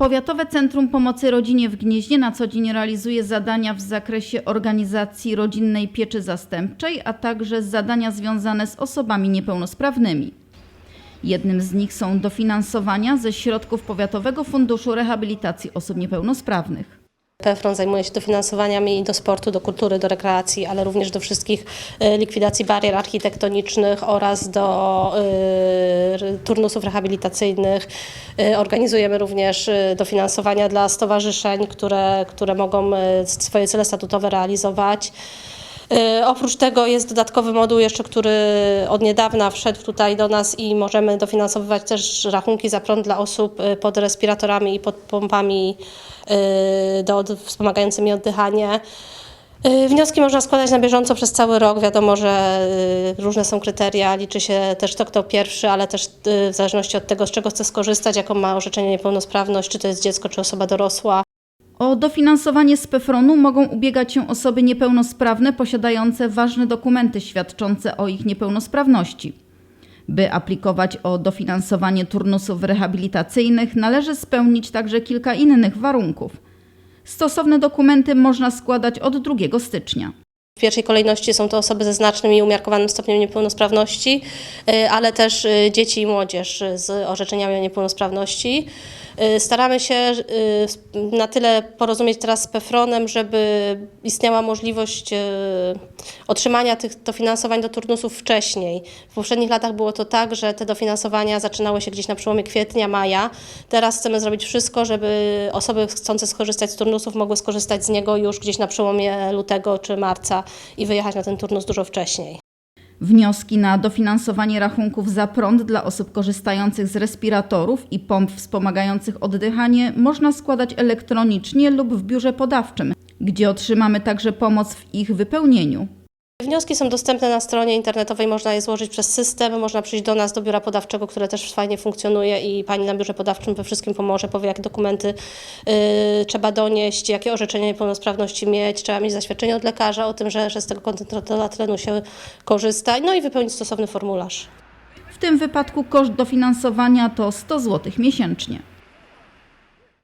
Powiatowe Centrum Pomocy Rodzinie w Gnieźnie na co dzień realizuje zadania w zakresie organizacji rodzinnej pieczy zastępczej, a także zadania związane z osobami niepełnosprawnymi. Jednym z nich są dofinansowania ze środków Powiatowego Funduszu Rehabilitacji Osób Niepełnosprawnych. PFRON zajmuje się dofinansowaniami do sportu, do kultury, do rekreacji, ale również do wszystkich e, likwidacji barier architektonicznych oraz do r- turnusów rehabilitacyjnych. E, Organizujemy również dofinansowania dla stowarzyszeń, które, które mogą swoje cele statutowe realizować. E, Oprócz tego jest dodatkowy moduł jeszcze, który od niedawna wszedł tutaj do nas i możemy dofinansowywać też rachunki za prąd dla osób e, pod respiratorami i pod pompami e, do, wspomagającymi oddychanie. Wnioski można składać na bieżąco przez cały rok. Wiadomo, że różne są kryteria, liczy się też to, kto pierwszy, ale też w zależności od tego, z czego chce skorzystać, jaką ma orzeczenie niepełnosprawność, czy to jest dziecko, czy osoba dorosła. O dofinansowanie z PFRON-u mogą ubiegać się osoby niepełnosprawne posiadające ważne dokumenty świadczące o ich niepełnosprawności. By aplikować o dofinansowanie turnusów rehabilitacyjnych, należy spełnić także kilka innych warunków. Stosowne dokumenty można składać od 2 stycznia. W pierwszej kolejności są to osoby ze znacznym i umiarkowanym stopniem niepełnosprawności, y, ale też y, dzieci i młodzież z orzeczeniami o niepełnosprawności. Y, Staramy się na tyle porozumieć teraz z PFRON-em, żeby istniała możliwość otrzymania tych dofinansowań do turnusów wcześniej. W poprzednich latach było to tak, że te dofinansowania zaczynały się gdzieś na przełomie kwietnia, maja. Teraz chcemy zrobić wszystko, żeby osoby chcące skorzystać z turnusów mogły skorzystać z niego już gdzieś na przełomie lutego czy marca i wyjechać na ten turnus dużo wcześniej. Wnioski na dofinansowanie rachunków za prąd dla osób korzystających z respiratorów i pomp wspomagających oddychanie można składać elektronicznie lub w biurze podawczym, gdzie otrzymamy także pomoc w ich wypełnieniu. Wnioski są dostępne na stronie internetowej, można je złożyć przez system, można przyjść do nas, do biura podawczego, które też fajnie funkcjonuje i pani na biurze podawczym we wszystkim pomoże, powie jakie dokumenty y, trzeba donieść, jakie orzeczenie niepełnosprawności mieć, trzeba mieć zaświadczenie od lekarza o tym, że, że z tego koncentratora tlenu się korzysta, no i wypełnić stosowny formularz. W tym wypadku koszt dofinansowania to 100 zł miesięcznie.